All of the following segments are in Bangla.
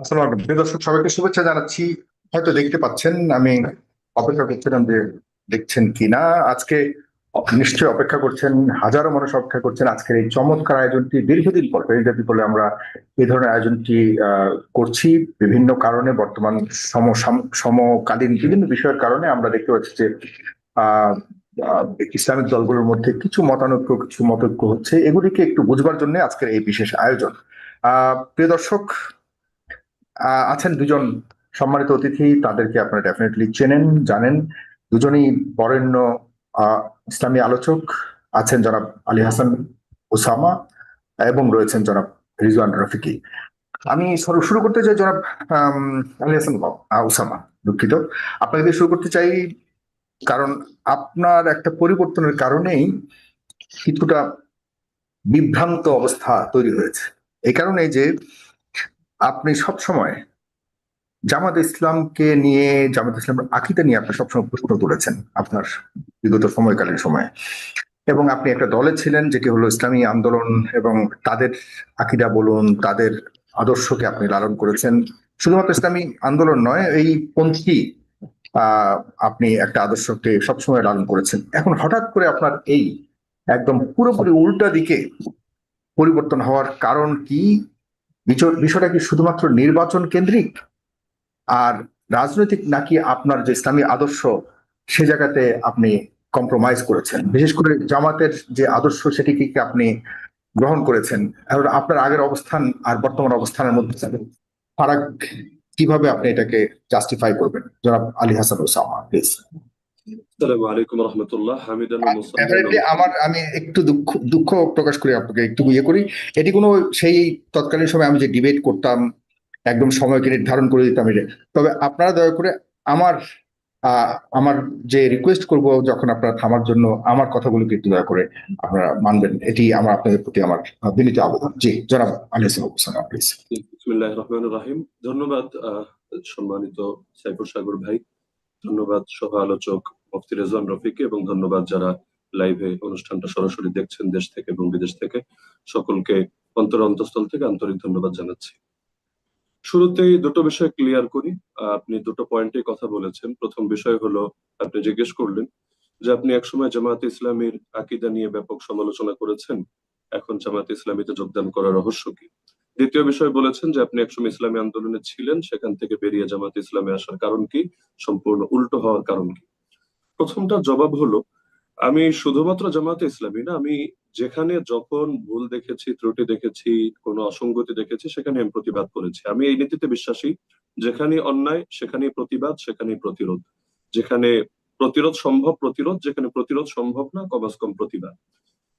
আসসালামু আলাইকুম। প্রিয় দর্শক, সবাইকে শুভেচ্ছা জানাচ্ছি। হয়তো দেখতে পাচ্ছেন, আমি অপেক্ষা করছিলাম যে দেখছেন কিনা। আজকে নিশ্চয়ই অপেক্ষা করছেন, হাজারো মানুষ অপেক্ষা করছেন আজকের এই চমৎকার আয়োজনটি। দীর্ঘদিন পর ফেরিজাতি বলে আমরা এই ধরনের আয়োজনটি করছি। বিভিন্ন কারণে বর্তমান সম সমকালীন বিভিন্ন বিষয়ের কারণে আমরা দেখতে পাচ্ছি যে আহ, ইসলামিক দলগুলোর মধ্যে কিছু মতানৈক্য, কিছু মতৈক্য হচ্ছে। এগুলিকে একটু বুঝবার জন্য আজকের এই বিশেষ আয়োজন। আহ, প্রিয় দর্শক আছেন দুজন সম্মানিত অতিথি, তাদেরকে আপনারা ডেফিনেটলি চেনেন, জানেন। দুজনেই বরেণ্য ইসলামী আলোচক আছেন জনাব আলী হাসান ওসামা এবং রয়েছেন জনাব রিজওয়ান রফিকি। আমি শুরু করতে চাই জনাব আলী হাসান ওসামা, দুঃখিত। আপনাকে দিয়ে শুরু করতে চাই কারণ আপনার একটা পরিবর্তনের কারণেই কিছুটা বিভ্রান্ত অবস্থা তৈরি হয়েছে। এই কারণে যে আপনি সব সময় জামাত ইসলামকে নিয়ে, জামাত ইসলামের আকিদা নিয়ে আপনি সবসময় প্রশ্ন তুলেছেন আপনার বিগত সময়কালীন সময়ে। এবং আপনি একটা দলে ছিলেন যেটি হলো ইসলামী আন্দোলন এবং তাদের আকিদা বলুন, তাদের আদর্শকে আপনি লালন করেছেন। শুধুমাত্র ইসলামী আন্দোলন নয়, এই পন্থী আপনি একটা আদর্শকে সবসময় লালন করেছেন। এখন হঠাৎ করে আপনার এই একদম পুরোপুরি উল্টা দিকে পরিবর্তন হওয়ার কারণ কি? বিষয়টা কি শুধুমাত্র নির্বাচন কেন্দ্রিক? আর রাজনৈতিক নাকি আপনার যে ইসলামী আদর্শ, সে জায়গাতে আপনি কম্প্রোমাইজ করেছেন? বিশেষ করে জামাতের যে আদর্শ, সেটিকে আপনি গ্রহণ করেছেন? আর আপনার আগের অবস্থান আর বর্তমান অবস্থানের মধ্যে ফারাক কীভাবে আপনি এটাকে জাস্টিফাই করবেন? জনাব আলী হাসান ওসামা প্লিজ আসসালামু আলাইকুম রহমতুল্লাহ হামিদান আমার আমি একটু দুঃখ দুঃখ প্রকাশ করি আপনাকে একটু ইয়ে করি। এটি কোনো সেই তৎকালীন সময় আমি যে ডিবেট করতাম একদম সময়কে নির্ধারণ করে দিতাম এটা। তবে আপনারা দয়া করে আমার আমার যে রিকোয়েস্ট করব যখন আপনারা থামার জন্য আমার কথাগুলোকে একটু দয়া করে আপনারা মানবেন। এটি আমার আপনাদের প্রতি আমার বিনীত আবেদন। জি জনাব আলী হাসান ওসামা প্লিজ বিসমিল্লাহির রহমানির রহিম। ধন্যবাদ সম্মানিত সাইফুর সাগর ভাই। ধন্যবাদ সহ আলোচক মুফতি রেজওয়ান রফিক এবং ধন্যবাদ যারা লাইভে অনুষ্ঠানটা সরাসরি দেখছেন দেশ থেকে এবং বিদেশ থেকে। সকলকে অন্তর অন্তঃস্থল থেকে আন্তরিক ধন্যবাদ জানাচ্ছি। শুরুতেই দুটো বিষয় ক্লিয়ার করি। আপনি দুটো পয়েন্টে কথা বলেছেন। প্রথম বিষয় হলো, আপনি জিজ্ঞেস করলেন যে আপনি একসময় জামায়াত ইসলামীর আকিদা নিয়ে ব্যাপক সমালোচনা করেছেন। এখন জামায়াত ইসলামীতে যোগদান করার রহস্য কি? দ্বিতীয় বিষয় বলেছেন যে আপনি একসময় ইসলামী আন্দোলনে ছিলেন, সেখান থেকে বেরিয়ে জামাত ইসলামে আসার কারণ কি? সম্পূর্ণ উল্টো হওয়ার কারণ কি? প্রথমটা জবাব হলো, আমি শুধুমাত্র জামাতে ইসলামী না, আমি যেখানে যখন ভুল দেখেছি, ত্রুটি দেখেছি, কোনো অসঙ্গতি দেখেছি, সেখানে আমি প্রতিবাদ করেছি। আমি এই নীতিতে বিশ্বাসী, যেখানে অন্যায়, সেখানেই প্রতিবাদ, সেখানেই প্রতিরোধ। যেখানে প্রতিরোধ সম্ভব, প্রতিরোধ, যেখানে প্রতিরোধ সম্ভব না কমাস কম প্রতিবাদ।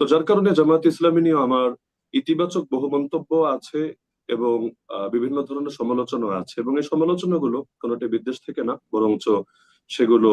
তো যার কারণে জামাত ইসলামী নিয়ে আমার ইতিবাচক বহু মন্তব্য আছে এবং বিভিন্ন ধরনের সমালোচনা আছে। এবং এই সমালোচনাগুলো কোনোটি বিদ্বেষ থেকে না, বরঞ্চ সেগুলো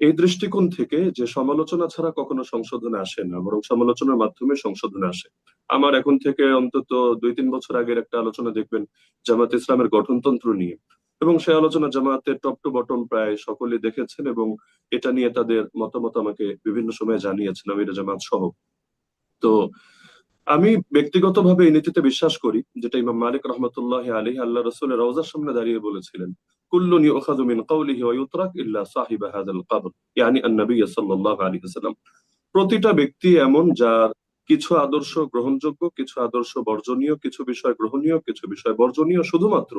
এই দৃষ্টিকোণ থেকে যে সমালোচনা ছাড়া কখনো সংশোধনে আসে না, বরং সমালোচনার মাধ্যমে সংশোধনে আসে। আমার এখন থেকে অন্তত দুই তিন বছর আগের একটা আলোচনা দেখবেন জামাত ইসলামের গঠনতন্ত্র নিয়ে। এবং সেই আলোচনা জামাতের টপ টু বটম প্রায় সকলে দেখেছেন এবং এটা নিয়ে তাদের মতামত আমাকে বিভিন্ন সময় জানিয়েছেন আমি এটা জামাত সহ। তো আমি ব্যক্তিগতভাবে এই নীতিতে বিশ্বাস করি, যেটা ইমাম মালিক রহমতুল্লাহ আলী আল্লাহ রসুলের রওজার সামনে দাঁড়িয়ে বলেছিলেন কুল্লুন ইউখাযু মিন কাওলিহি ওয়া ইউতরাক ইল্লা সাহিবা হাযাল কবর ইয়ানি আন-নবী সাল্লাল্লাহু আলাইহি ওয়াসাল্লাম প্রতিটা ব্যক্তি এমন যার কিছু আদর্শ গ্রহণযোগ্য, কিছু আদর্শ বর্জনীয়, কিছু বিষয় গ্রহণীয়, কিছু বিষয় বর্জনীয় শুধুমাত্র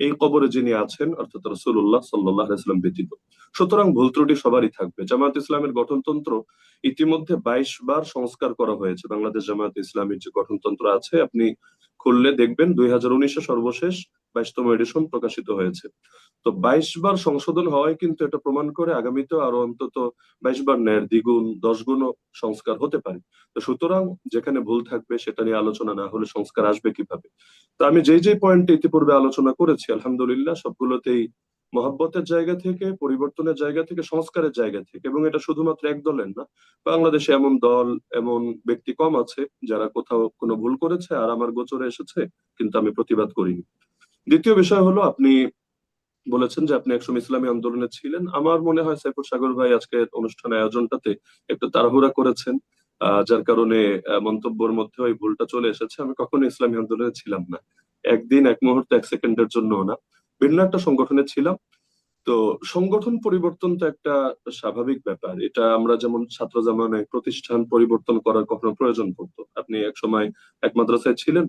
এই কবরে যিনি আছেন, অর্থাৎ রসুল্লাহ সাল্লাহ আলাইহি ব্যতীত। সুতরাং ভুল ত্রুটি সবারই থাকবে। জামায়াত ইসলামের গঠনতন্ত্র ইতিমধ্যে বাইশ বার সংস্কার করা হয়েছে। বাংলাদেশ জামায়াত ইসলামের যে গঠনতন্ত্র আছে, আপনি খুললে দেখবেন দুই সর্বশেষ বাইশতম এডিশন প্রকাশিত হয়েছে। তো বাইশ বার সংশোধন হওয়ায় কিন্তু এটা প্রমাণ করে আগামীতেও আরও অন্তত বাইশ বার ন্যায়ের দ্বিগুণ দশ গুণও সংস্কার হতে পারে। তো সুতরাং যেখানে ভুল থাকবে সেটা নিয়ে আলোচনা না হলে সংস্কার আসবে কীভাবে? তো আমি যেই যেই পয়েন্টে ইতিপূর্বে আলোচনা করেছি, আলহামদুলিল্লাহ সবগুলোতেই মহব্বতের জায়গা থেকে, পরিবর্তনের জায়গা থেকে, সংস্কারের জায়গা থেকে, এবং এটা শুধুমাত্র এক দলের না, বাংলাদেশে এমন দল, এমন ব্যক্তি কম আছে যারা কোথাও কোনো ভুল করেছে আর আমার গোচরে এসেছে, কিন্তু আমি প্রতিবাদ করিনি। দ্বিতীয় বিষয় হলো, আপনি বলেছেন যে আপনি একসময় ইসলামী আন্দোলনে ছিলেন। আমার মনে হয় সাইফুর সাগর ভাই আজকের অনুষ্ঠান আয়োজনটাতে একটু তাড়াহুড়া করেছেন যার কারণে মন্তব্যের মধ্যে ওই ভুলটা চলে এসেছে। আমি কখনো ইসলামী আন্দোলনে ছিলাম না। একদিন, এক মুহূর্তে, এক সেকেন্ডের জন্য না। ভিন্ন একটা সংগঠনে ছিলাম। তো সংগঠন পরিবর্তন তো একটা স্বাভাবিক ব্যাপার। এটা আমরা যেমন ছাত্র জামানায় প্রতিষ্ঠান পরিবর্তন করার কখনো প্রয়োজন পড়তো। আপনি এক সময় এক মাদ্রাসায় ছিলেন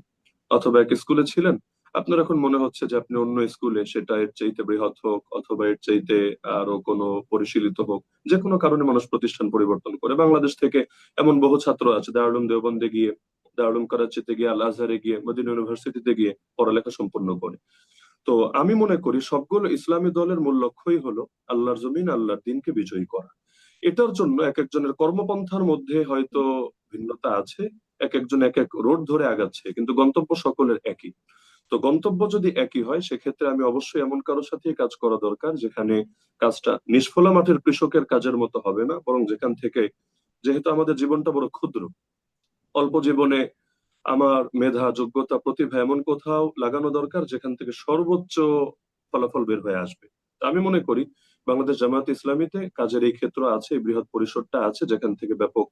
অথবা এক স্কুলে ছিলেন। আপনার এখন মনে হচ্ছে যে আপনি অন্য স্কুলে সেটা এর চাইতে বৃহৎ হোক অথবা এর চাইতে আরও কোনো পরিশীলিত হোক যে কোনো কারণে মানুষ প্রতিষ্ঠান পরিবর্তন করে। বাংলাদেশ থেকে এমন বহু ছাত্র আছে দারুল দেওবন্দে গিয়ে দারুল করাচিতে গিয়ে, আল আজহারে গিয়ে, মদিনা ইউনিভার্সিটিতে গিয়ে পড়ালেখা সম্পন্ন করে। তো আমি মনে করি সবগুলো ইসলামী দলের মূল লক্ষ্যই হলো আল্লাহর জমিন, আল্লাহর দিনকে বিজয়ী করা। এটার জন্য এক একজনের কর্মপন্থার মধ্যে হয়তো ভিন্নতা আছে এক একজন এক এক রোড ধরে আগাচ্ছে, কিন্তু গন্তব্য সকলের একই। তো গন্তব্য যদি একই হয়, সেক্ষেত্রে আমি অবশ্যই এমন কারোর সাথে কাজ করা দরকার, যেখানে কাজটা নিষ্ফলা মাঠের কৃষকের কাজের মতো হবে না, বরং যেখান থেকে যেহেতু আমাদের জীবনটা বড় ক্ষুদ্র, অল্প জীবনে আমার মেধা, যোগ্যতা, প্রতিভা এমন কোথাও লাগানো দরকার, যেখান থেকে সর্বোচ্চ ফলাফল বের হয়ে আসবে। আমি মনে করি, বাংলাদেশ জামায়াত ইসলামীতে কাজের এই ক্ষেত্র আছে বৃহৎ পরিসরটা আছে, যেখান থেকে ব্যাপক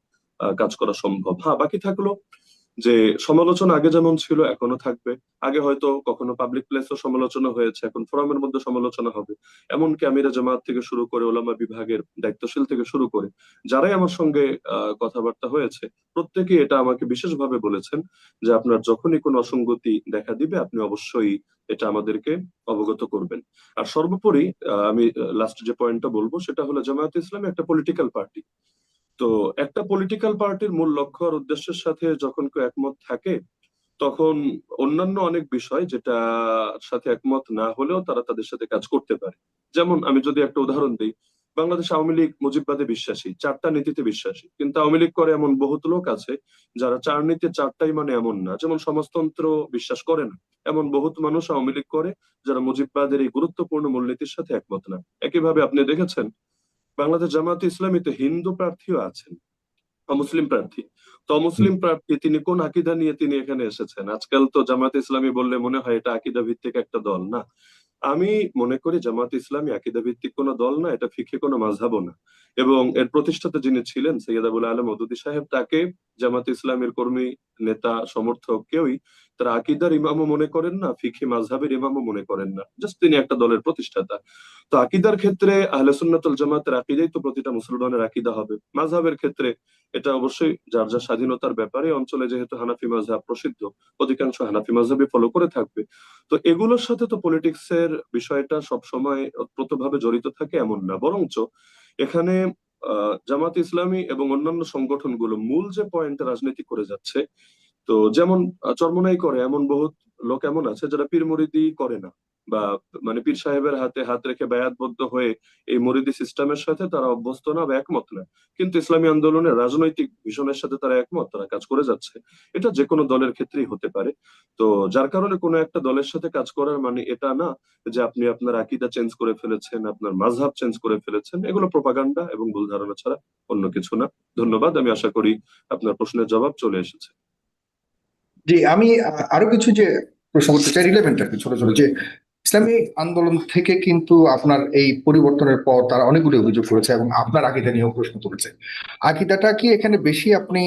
কাজ করা সম্ভব। হ্যাঁ বাকি থাকল যে সমালোচনা আগে যেমন ছিল এখনও থাকবে। আগে হয়তো কখনো পাবলিক প্লেসও সমালোচনা হয়েছে, এখন ফোরামের মধ্যে সমালোচনা হবে। এমনকি আমিরা জামাত থেকে শুরু করে ওলামা বিভাগের দায়িত্বশীল থেকে শুরু করে যারাই আমার সঙ্গে কথাবার্তা হয়েছে, প্রত্যেকেই এটা আমাকে বিশেষভাবে বলেছেন যে আপনার যখনই কোনো অসঙ্গতি দেখা দিবে, আপনি অবশ্যই এটা আমাদেরকে অবগত করবেন। আর সর্বোপরি আমি লাস্ট যে পয়েন্টটা বলব, সেটা হলো জামায়াত ইসলামী একটা পলিটিক্যাল পার্টি তো একটা পলিটিক্যাল পার্টির মূল লক্ষ্য আর উদ্দেশ্যের সাথে যখন কেউ একমত থাকে, তখন অন্যান্য অনেক বিষয় যেটা সাথে একমত না হলেও তারা তাদের সাথে কাজ করতে পারে। যেমন আমি যদি একটা উদাহরণ দিই, বাংলাদেশ আওয়ামী লীগ মুজিববাদে বিশ্বাসী, চারটা নীতিতে বিশ্বাসী। কিন্তু আওয়ামী লীগ করে এমন বহুত লোক আছে যারা চার নীতি চারটাই মানে এমন না। যেমন সমাজতন্ত্র বিশ্বাস করে না। এমন বহুত মানুষ আওয়ামী লীগ করে যারা মুজিববাদের এই গুরুত্বপূর্ণ মূলনীতির সাথে একমত না। একইভাবে আপনি দেখেছেন বাংলাদেশ জামায়াতে ইসলামীতে হিন্দু প্রার্থীও আছেন অমুসলিম প্রার্থী। তো অমুসলিম প্রার্থী তিনি কোন আকিদা নিয়ে তিনি এখানে এসেছেন? আজকাল তো জামাত ইসলামী বললে মনে হয় এটা আকিদা ভিত্তিক একটা দল না। আমি মনে করি জামাত ইসলামী আকিদা ভিত্তিক কোনো দল না এটা ফিখে কোনো মাঝহাবও না। এবং এর প্রতিষ্ঠাতা যিনি ছিলেন সৈয়দ আবুল আলম মদুদি সাহেব তাকে জামাত ইসলামের কর্মী নেতা সমর্থক কেউই তারা আকিদার ইমামও মনে করেন না ফিখি মাঝহাবের ইমামও মনে করেন না। জাস্ট তিনি একটা দলের প্রতিষ্ঠাতা। তো আকিদার ক্ষেত্রে আহলে সুন্নাতুল জামাতের আকিদাই তো প্রতিটা মুসলমানের আকিদা হবে। মাঝহাবের ক্ষেত্রে এটা অবশ্যই যার যার স্বাধীনতার ব্যাপারে অঞ্চলে যেহেতু হানাফি মাঝহাব প্রসিদ্ধ, অধিকাংশ হানাফি মাঝহাবই ফলো করে থাকবে। তো এগুলোর সাথে তো পলিটিক্স এর বিষয়টা সবসময় ওতপ্রোতভাবে জড়িত থাকে এমন না। বরঞ্চ এখানে জামাত ইসলামী এবং অন্যান্য সংগঠনগুলো মূল যে পয়েন্ট রাজনীতি করে যাচ্ছে তো যেমন চরমনাই করে, এমন বহুত লোক এমন আছে যারা পীর মুরিদি করে না। বা মানে পীর সাহেবের হাতে হাত রেখে বায়াতবদ্ধ হয়ে এই মরিদি সিস্টেমের সাথে তারা অভ্যস্ত না বা একমত না। কিন্তু ইসলামী আন্দোলনের রাজনৈতিক ভিশনের সাথে তারা একমত, তারা কাজ করে যাচ্ছে। এটা যে কোনো দলের ক্ষেত্রেই হতে পারে। তো যার কারণে কোনো একটা দলের সাথে কাজ করার মানে এটা না যে আপনি আপনার আকিদা চেঞ্জ করে ফেলেছেন, আপনার মাঝহাব চেঞ্জ করে ফেলেছেন। এগুলো প্রপাগান্ডা এবং ভুল ধারণা ছাড়া অন্য কিছু না। ধন্যবাদ। আমি আশা করি আপনার প্রশ্নের জবাব চলে এসেছে। জি, আমি আরও কিছু যে প্রশ্ন করতে চাই রিলেভেন্ট আর কি, ছোট ছোট, যে ইসলামী আন্দোলন থেকে কিন্তু আপনার এই পরিবর্তনের পর তারা অনেকগুলি অভিযোগ করেছে এবং আপনার আকিদা নিয়েও প্রশ্ন তুলেছে। আকিদাটা কি এখানে বেশি আপনি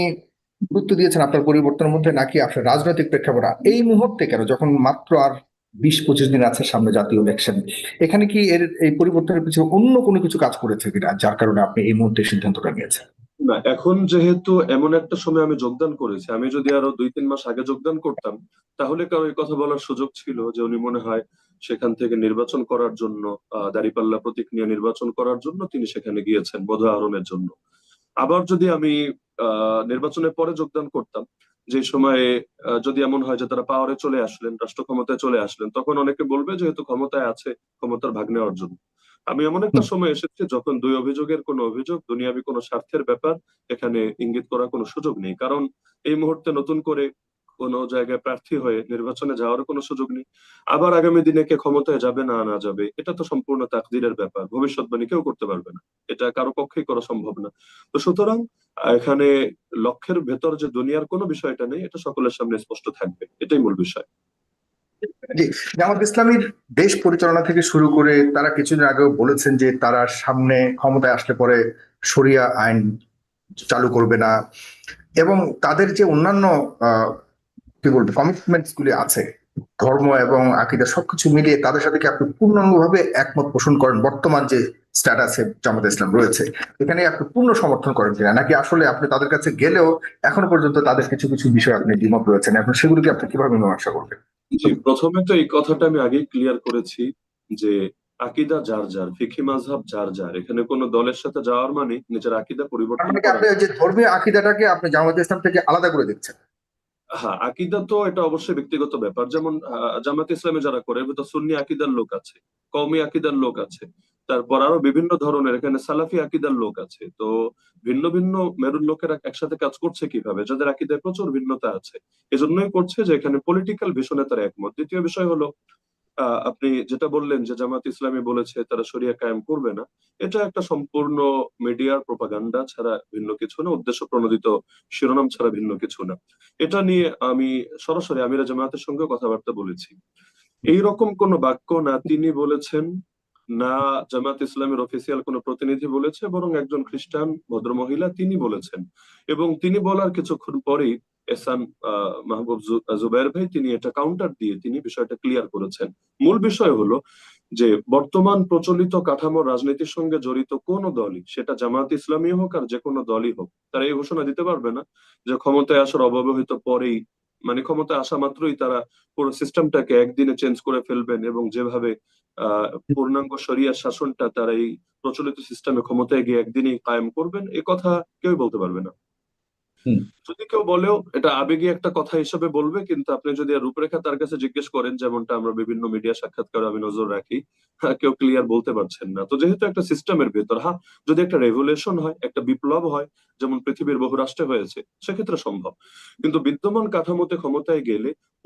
গুরুত্ব দিয়েছেন আপনার পরিবর্তনের মধ্যে, নাকি আপনার রাজনৈতিক প্রেক্ষাপট? এই মুহূর্তে কেন? যখন মাত্র আর বিশ, পঁচিশ দিন আছে সামনে জাতীয় ইলেকশন এখানে কি এর, এই পরিবর্তনের পিছনে অন্য কোনো কিছু কাজ করেছে কিনা, যার কারণে আপনি এই মুহূর্তে সিদ্ধান্তটা নিয়েছেন? না, এখন যেহেতু এমন একটা সময় আমি যোগদান করেছি, আমি যদি আরও দুই, তিন মাস আগে যোগদান করতাম, তাহলে কারও এই কথা বলার সুযোগ ছিল যে উনি মনে হয় সেখান থেকে নির্বাচন করার জন্য দাঁড়িপাল্লা প্রতীক নিয়ে নির্বাচন করার জন্য তিনি সেখানে গিয়েছেন বোধ আহরণের জন্য। আবার যদি আমি নির্বাচনের পরে যোগদান করতাম, যে সময়ে যদি এমন হয় যে তারা পাওয়ারে চলে আসলেন রাষ্ট্র ক্ষমতায় চলে আসলেন, তখন অনেকে বলবে যেহেতু ক্ষমতায় আছে, ক্ষমতার ভাগ নেওয়ার জন্য। আমি এমন একটা সময় এসেছি যখন দুই অভিযোগের কোনো অভিযোগ দুনিয়াবি কোনো স্বার্থের ব্যাপার এখানে ইঙ্গিত করার কোনো সুযোগ নেই। কারণ এই মুহূর্তে নতুন করে কোনো জায়গায় প্রার্থী হয়ে নির্বাচনে যাওয়ার কোনো সুযোগ নেই। আবার আগামী দিনে কে ক্ষমতায় যাবে না না যাবে এটা তো সম্পূর্ণ তাকদিরের ব্যাপার। ভবিষ্যৎবাণী কেউ করতে পারবে না। এটা কারও পক্ষেই করা সম্ভব না। তো সুতরাং এখানে লক্ষ্যের ভেতর যে দুনিয়ার কোনো বিষয়টা নেই এটা সকলের সামনে স্পষ্ট থাকবে। এটাই মূল বিষয়। জি, জামাত ইসলামীর দেশ পরিচালনা থেকে শুরু করে তারা কিছুদিন আগেও বলেছেন যে তারা সামনে ক্ষমতায় আসলে পরে শরিয়া আইন চালু করবে না। এবং তাদের যে অন্যান্য কি বলব কমিটমেন্টস গুলি আছে, ধর্ম এবং আকিদা সবকিছু মিলিয়ে তাদের সাথে কি আপনি পূর্ণাঙ্গভাবে একমত পোষণ করেন? বর্তমান যে স্ট্যাটাসে জামাত ইসলাম রয়েছে, এখানে আপনি পূর্ণ সমর্থন করেন কিনা? নাকি আসলে আপনি তাদের কাছে গেলেও এখনও পর্যন্ত তাদের কিছু কিছু বিষয় আপনি দ্বিমত রয়েছেন? এখন সেগুলোকে আপনি কীভাবে মীমাংসা করবেন? জি প্রথমে তো এই কথাটা আমি আগেই ক্লিয়ার করেছি যে আকিদা যার যার ফিকি মাঝহাব যার যার। এখানে কোন দলের সাথে যাওয়ার মানে নিজের আকিদা পরিবর্তন আপনি যে ধর্মীয় আকিদাটাকে আপনি জামাত ইসলাম থেকে আলাদা করে দেখছেন হ্যাঁ আকিদা তো এটা অবশ্যই ব্যক্তিগত ব্যাপার। যেমন জামাত ইসলামে যারা করে তো সুন্নি আকিদার লোক আছে কওমি আকিদার লোক আছে। তারপর আরও বিভিন্ন ধরনের, এখানে সালাফি আকিদার লোক আছে। তো ভিন্ন ভিন্ন মেরুর লোকেরা একসাথে কাজ করছে কীভাবে? যাদের আকিদায় প্রচুর ভিন্নতা আছে। এজন্যই করছে যে এখানে পলিটিক্যাল ভীষণে তারা একমত। দ্বিতীয় বিষয় হলো আপনি যেটা বললেন যে জামাত ইসলামী বলেছে তারা শরিয়া কায়েম করবে না, এটা একটা সম্পূর্ণ মিডিয়ার প্রপাগান্ডা ছাড়া ভিন্ন কিছু না, উদ্দেশ্য প্রণোদিত শিরোনাম ছাড়া ভিন্ন কিছু না। এটা নিয়ে আমি সরাসরি আমিরা জামাতের সঙ্গে কথাবার্তা বলেছি। এইরকম কোন বাক্য না তিনি বলেছেন না জামাত ইসলামের অফিসিয়াল কোন প্রতিনিধি বলেছে, বরং একজন খ্রিস্টান ভদ্রমহিলা তিনি বলেছেন। এবং তিনি বলার কিছুক্ষণ পরেই এসান মাহবুব জুবাইর ভাই তিনি এটা কাউন্টার দিয়ে তিনি বিষয়টা ক্লিয়ার করেছেন। মূল বিষয় হলো যে বর্তমান প্রচলিত কাঠামো রাজনীতির সঙ্গে জড়িত কোন দলই, সেটা জামাত ইসলামী হোক আর যে কোনো দলই হোক, তারা এই ঘোষণা দিতে পারবে না যে ক্ষমতায় আসার অব্যবহিত পরেই মানে ক্ষমতা আসা মাত্রই তারা পুরো সিস্টেমটাকে একদিনে চেঞ্জ করে ফেলবেন এবং যেভাবে পূর্ণাঙ্গ সরিয়া শাসনটা তারা এই প্রচলিত সিস্টেমে ক্ষমতায় গিয়ে একদিনেই কায়েম করবেন, এ কথা কেউ বলতে পারবে না। যদি কেউ বলেও এটা আবেগী একটা কথা হিসেবে বলবে কিন্তু আপনি যদি রূপরেখা তার কাছে জিজ্ঞেস করেন যেমনটা আমরা বিভিন্ন মিডিয়া সাক্ষাৎকারে আমি নজর রাখি হ্যাঁ, কেউ ক্লিয়ার বলতে পারছেন না। তো যেহেতু একটা সিস্টেমের ভেতর হ্যাঁ যদি একটা রেভলিউশন হয় একটা বিপ্লব হয় যেমন পৃথিবীর বহু রাষ্ট্রে হয়েছে সেক্ষেত্রে সম্ভব। কিন্তু বিদ্যমান কাঠামোতে ক্ষমতায় গেলে